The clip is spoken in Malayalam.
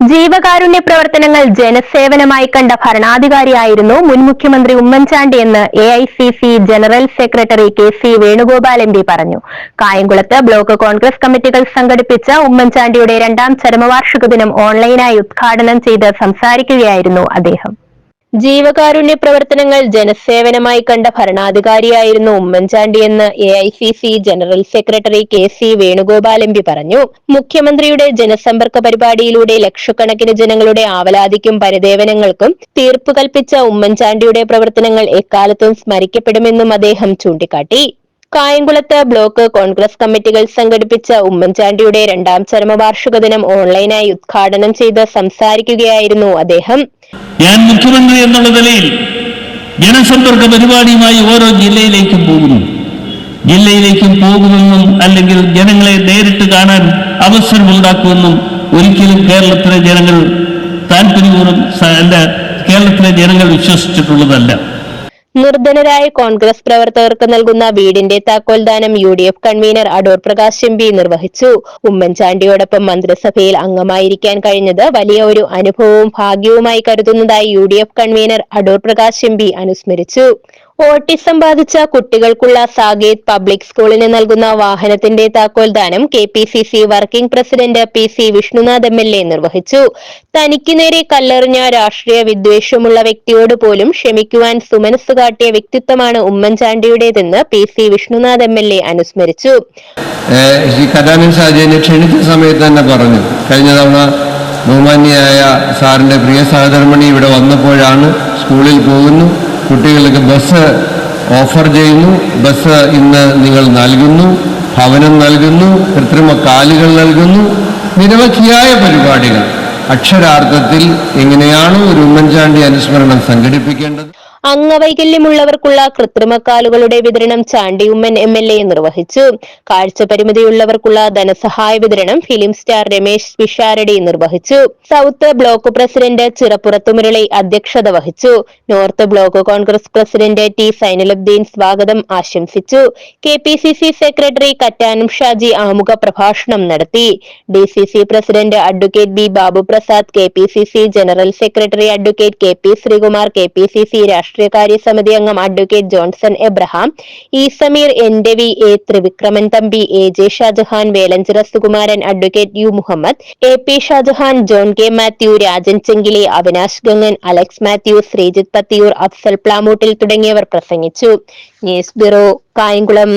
ജീവകാരുണ്യ പ്രവർത്തനങ്ങൾ ജനസേവനമായി കണ്ട ഭരണാധികാരിയായിരുന്നു മുൻ മുഖ്യമന്ത്രി ഉമ്മൻചാണ്ടി എന്ന് A I C C general secretary K C Venugopal M P പറഞ്ഞു. കായംകുളത്ത് ബ്ലോക്ക് കോൺഗ്രസ് കമ്മിറ്റികൾ സംഘടിപ്പിച്ച ഉമ്മൻചാണ്ടിയുടെ രണ്ടാം ചരമവാർഷിക ദിനം ഓൺലൈനായി ഉദ്ഘാടനം ചെയ്ത് സംസാരിക്കുകയായിരുന്നു അദ്ദേഹം. ജീവകാരുണ്യ പ്രവർത്തനങ്ങൾ ജനസേവനമായി കണ്ട ഭരണാധികാരിയായിരുന്നു ഉമ്മൻചാണ്ടി എന്ന് A I C C general secretary K C Venugopal M P പറഞ്ഞു. മുഖ്യമന്ത്രിയുടെ ജനസമ്പർക്ക പരിപാടിയിലൂടെ ലക്ഷക്കണക്കിന് ജനങ്ങളുടെ ആവലാതിക്കും പരിദേവനങ്ങൾക്കും തീർപ്പ് കൽപ്പിച്ച ഉമ്മൻചാണ്ടിയുടെ പ്രവർത്തനങ്ങൾ എക്കാലത്തും സ്മരിക്കപ്പെടുമെന്നും അദ്ദേഹം ചൂണ്ടിക്കാട്ടി. കായംകുളത്ത് ബ്ലോക്ക് കോൺഗ്രസ് കമ്മിറ്റികൾ സംഘടിപ്പിച്ച ഉമ്മൻചാണ്ടിയുടെ രണ്ടാം ചരമവാർഷിക ദിനം ഓൺലൈനായി ഉദ്ഘാടനം ചെയ്ത് സംസാരിക്കുകയായിരുന്നു അദ്ദേഹം. ഞാൻ മുഖ്യമന്ത്രി എന്നുള്ള നിലയിൽ ജനസമ്പർക്ക പരിപാടിയുമായി ഓരോ ജില്ലയിലേക്കും പോകുന്നു. ജില്ലയിലേക്കും പോകുമെന്നും അല്ലെങ്കിൽ ജനങ്ങളെ നേരിട്ട് കാണാൻ അവസരമുണ്ടാക്കുമെന്നും ഒരിക്കലും കേരളത്തിലെ ജനങ്ങൾ താല്പര്യപൂർവം അല്ല കേരളത്തിലെ ജനങ്ങൾ വിശ്വസിച്ചിട്ടുള്ളതല്ല. നിർധനരായ കോൺഗ്രസ് പ്രവർത്തകർക്ക് നൽകുന്ന വീടിന്റെ താക്കോൽദാനം U D F convener Adoor Prakash M P നിർവഹിച്ചു. ഉമ്മൻചാണ്ടിയോടൊപ്പം മന്ത്രിസഭയിൽ അംഗമായിരിക്കാൻ കഴിഞ്ഞത് വലിയ ഒരു അനുഭവവും ഭാഗ്യവുമായി കരുതുന്നതായി U convener Adoor Prakash M P അനുസ്മരിച്ചു. ഓട്ടിസം ബാധിച്ച കുട്ടികൾക്കുള്ള സാഗേത് പബ്ലിക് സ്കൂളിന് നൽകുന്ന വാഹനത്തിന്റെ താക്കോൽദാനം K P C C working president P C Vishnunath M L A നിർവഹിച്ചു. തനിക്ക് നേരെ കല്ലെറിഞ്ഞ രാഷ്ട്രീയ വിദ്വേഷമുള്ള വ്യക്തിയോട് പോലും ക്ഷമിക്കുവാൻ സുമനസ് കാട്ടിയ വ്യക്തിത്വമാണ് ഉമ്മൻചാണ്ടിയുടേതെന്ന് P C Vishnunath M L A അനുസ്മരിച്ചു. ഈ ക്ഷണിച്ച സമയത്ത് തന്നെ പറഞ്ഞു. കഴിഞ്ഞ തവണ ബഹുമാന്യായ സാറിന്റെ പ്രിയ സഹധർമ്മിണി ഇവിടെ വന്നപ്പോഴാണ് സ്കൂളിൽ പോകുന്നു. കുട്ടികൾക്ക് ബസ് ഓഫർ ചെയ്യുന്നു. ബസ് ഇന്ന് നിങ്ങൾ നൽകുന്നു. ഭവനം നൽകുന്നു. കൃത്രിമ കാലുകൾ നൽകുന്നു. നിരവധിയായ പരിപാടികൾ. അക്ഷരാർത്ഥത്തിൽ എങ്ങനെയാണോ ഒരു ഉമ്മൻചാണ്ടി അനുസ്മരണം സംഘടിപ്പിക്കേണ്ടത്? അംഗവൈകല്യമുള്ളവർക്കുള്ള കൃത്രിമക്കാലുകളുടെ വിതരണം ചാണ്ടിയുമ്മൻ എം എൽ എ നിർവഹിച്ചു. കാഴ്ച പരിമിതിയുള്ളവർക്കുള്ള ധനസഹായ വിതരണം ഫിലിം സ്റ്റാർ രമേശ് പിഷാരടി നിർവഹിച്ചു. South block president Chirappurathu Murali അധ്യക്ഷത വഹിച്ചു. North block Congress president T Sainulabdeen സ്വാഗതം ആശംസിച്ചു. K P C C secretary Kattanam Shaji ആമുഖ പ്രഭാഷണം നടത്തി. D C C president advocate B Babu Prasad K P C C general secretary advocate K P Sreekumar K P C C രാഷ്ട്രീയകാര്യ സമിതി അംഗം advocate Johnson Abraham E Sameer N Ravi A Thrivikraman Thampi A J Shajahan Velanchira Sukumaran advocate U Muhammad A P Shajahan John K Mathew Rajan Chengile Avinash Gangan Alex Mathew Sreejith Pathiyoor Afsal Plamoottil തുടങ്ങിയവർ പ്രസംഗിച്ചു. News bureau Kayamkulam.